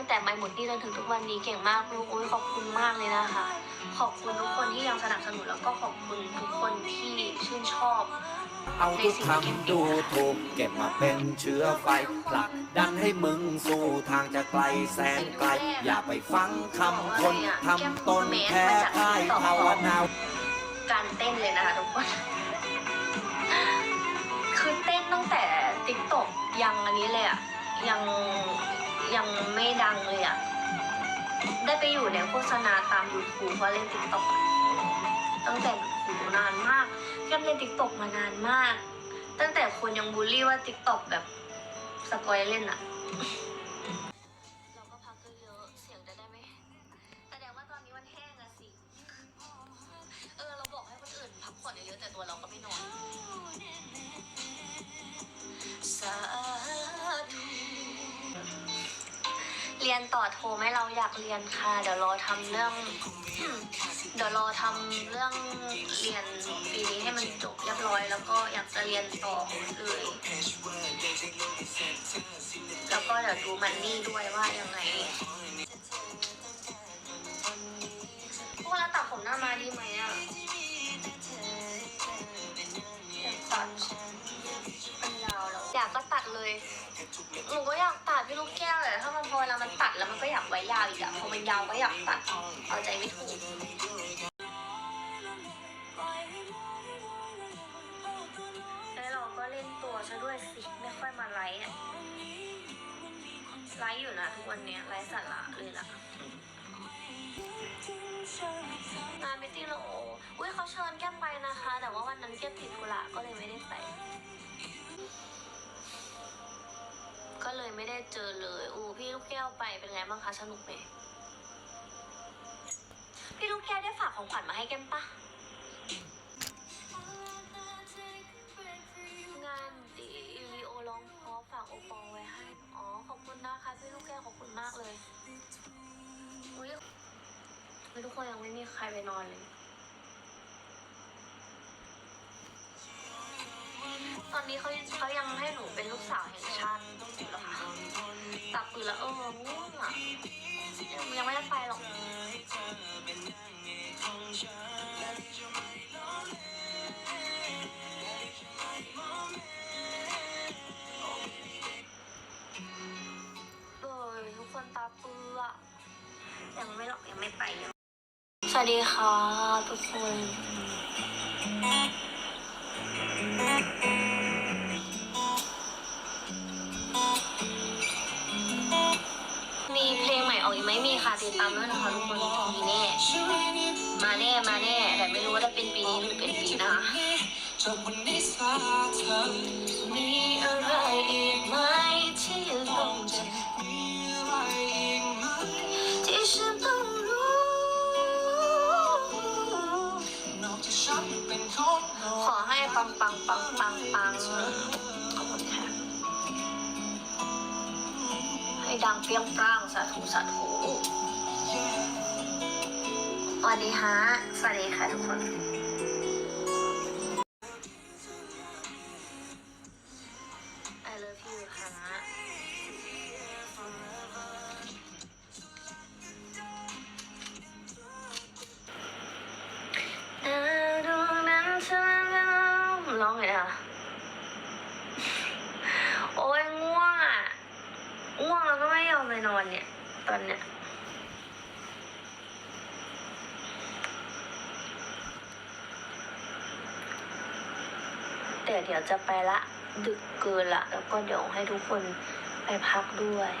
ตั้งแต่ไม่หมดหนี่จนถึงทุกวันนี้เก่งมากลูกอุ้ยขอบคุณมากเลยนะคะ ขอบคุณทุกคนที่ยังสนับสนุนแล้วก็ขอบคุณทุกคนที่ชื่นชอบเอาทุกคำดูถูกเก็บมาเป็นเชื้อไฟผลักดันให้มึงสู่ทางจะไกลแสนไกล อย่าไปฟังคำคนทำตนแพ้พ่ายภาวนาการเต้นเลยนะคะทุกคน คือเต้นตั้งแต่ติ๊กต็อกยังอันนี้เลยอะยัง ยังไม่ดังเลยอะได้ไปอยู่ในโฆษณาตาม YouTube เพราะเล่นติ๊กต็อกตั้งแต่หูนานมากแก้มเล่นติ๊กต็อกมานานมาก ตั้งแต่คนยังบูลลี่ว่าติ๊กต็อกแบบสกอยเล่นอะเราก็พักเยอะเสียงจะได้ไม่แสดงว่าตอนนี้มันแห้งอะสิ เออเราบอกให้คนอื่นพักผ่อนเยอะๆแต่ตัวเราก็ไม่นอน เรียนต่อโทไหมเราอยากเรียนค่ะ เดี๋ยวรอทำเรื่อง เดี๋ยวรอทำเรื่องเรียนปีนี้ให้มันจบเรียบร้อย แล้วก็อยากจะเรียนต่อเลยแล้วก็เดี๋ยวดูมันนี่ด้วยว่ายังไงพวกเราตัดผมหน้ามาดีไหมอะอยากตัดมัน ยาวแล้วอยากก็ตัดเลย หนูก็อยากตัดพี่ลูกแก้วแต่ถ้ามันพอเวลามันตัดแล้วมันก็อยากไว้ยาวอีกอะพอมันยาวก็อยากตัด เอาใจไม่ถูกแล้วเราก็เล่นตัวซะด้วยสิไม่ค่อยมาไลฟ์อะไลฟ์อยู่นะทุกวันเนี้ยไลฟ์สาระเลยล่ะงานมิตติ้งโลอุ้ยเขาเชิญแก้มไปนะคะ แต่ว่าวันนั้นแก้มติดธุระก็เลยไม่ได้ไป ไม่ได้เจอเลยอู้พี่ลูกแก้วไปเป็นไงบ้างคะสนุกไหมพี่ลูกแก้วได้ฝากของขวัญมาให้แก้มปะงานดีวีโอร้องเพราะฝากโอปอลไว้ให้ อ๋อ ขอบคุณนะคะพี่ลูกแก้วขอบคุณมากเลยอุ้ยเฮ้ยทุกคนยังไม่มีใครไปนอนเลย ต อนนี้เขาเขายังให้หนูเป็นลูกสาวแห่งชาติอยู่หรอคะตับปืนแล้วเออง่วงอะยังไม่ได้ไปหรอกเออทุกคนตาเปื้อยังไม่หรอกยังไม่ไป สวัสดีค่ะทุกคน จะเป็นปีนี้หรือเป็นปีหน้ามีอะไรอีกไหมที่ต้องเจ็บมีอะไรอีกไหมที่ฉันต้องรู้นอกจากฉันเป็นคนขอให้ปังปังปังปังปังขอบคุณค่ะให้ดังเปรี้ยงปร้างสาธุสาธุสวัสดีฮะ สวัสดีค่ะทุกคน อนอนเนี่ย ตอนเนี้ยแต่เดี๋ยวจะไปละ ดึกเกินละ แล้วก็เดี๋ยวให้ทุกคนไปพักด้วย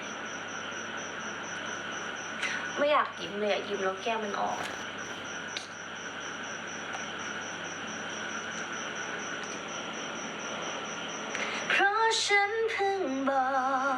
ไม่อยากยิ้มเลยอะยิ้มแล้วแก้มมันออกเพราะฉันเพิ่งบอก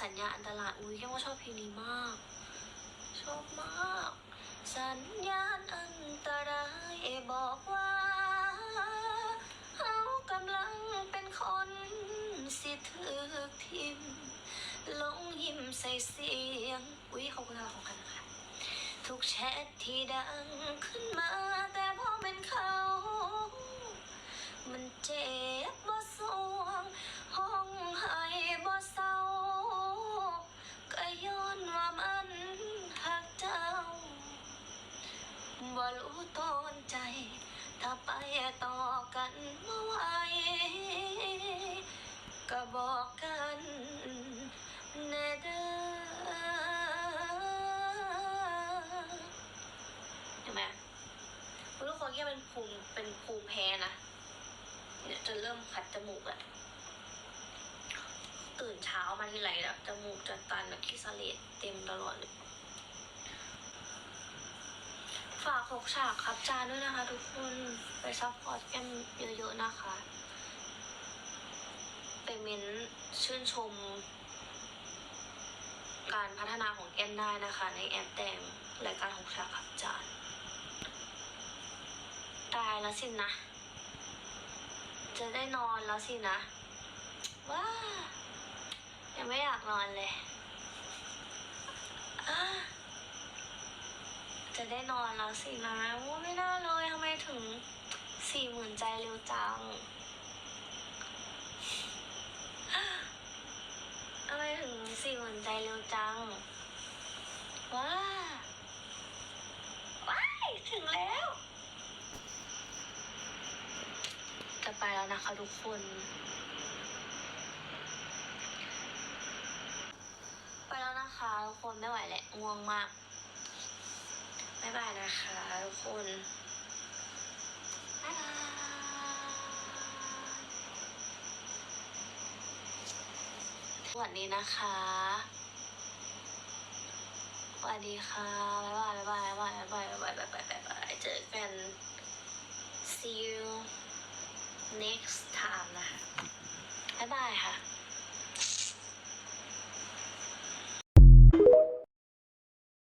สัญญาอันตรายอุ้ยแค่ว่าชอบเพลงนี้มาก ชอบมาก สัญญาณอันตรายบอกว่าเขากำลังเป็นคนสิถือทิมลงยิ้มใส่เสียงอุ้ยขอบคุณค่ะของกันนะคะทุกแชทที่ดังขึ้นมาแต่พอเป็นเขา มันเจ็บบ่สวงห้อ บ่ารู้ตอนใจ ถ้าไปต่อกันเมื่อไหวก็บอกกันแน่เด้อเห็นไหมทุกคนแค่เป็นภูมิเป็นภูมิแพ้นะเนี่ยจะเริ่มขัดจมูกอะตื่นเช้ามาทีไรแบบจมูกจะตันแบบขี้สเลดเต็มตลอดเลย ฝากหกฉากครับจานด้วยนะคะ ทุกคนไปซัพพอร์ตแกมเยอะๆนะคะ ไปเม้นชื่นชม การพัฒนาของแกมได้นะคะ ในแอปแต่งรายการหกฉากครับจานตายแล้วสินะ จะได้นอนแล้วสินะว้ายังไม่อยากนอนเลยอ่า จะได้นอนแล้วสินะว่าไม่น่าเลยทำไมถึงสี่หมื่นใจเร็วจังทำไมถึงสี่หมื่นใจเร็วจัง ว้า ว้าย ถึงแล้ว จะไปแล้วนะคะทุกคน ไปแล้วนะคะทุกคนไม่ไหวแหละง่วงมาก บ๊ายบายนะคะทุกคนบ๊ายบายสวัสดีนะคะสวัสดีค่ะบ๊ายบายบ๊ายบายบ๊ายบายบ๊ายบายบ๊ายบายบ๊ายบายเจอกัน see you next time นะคะบ๊ายบายค่ะ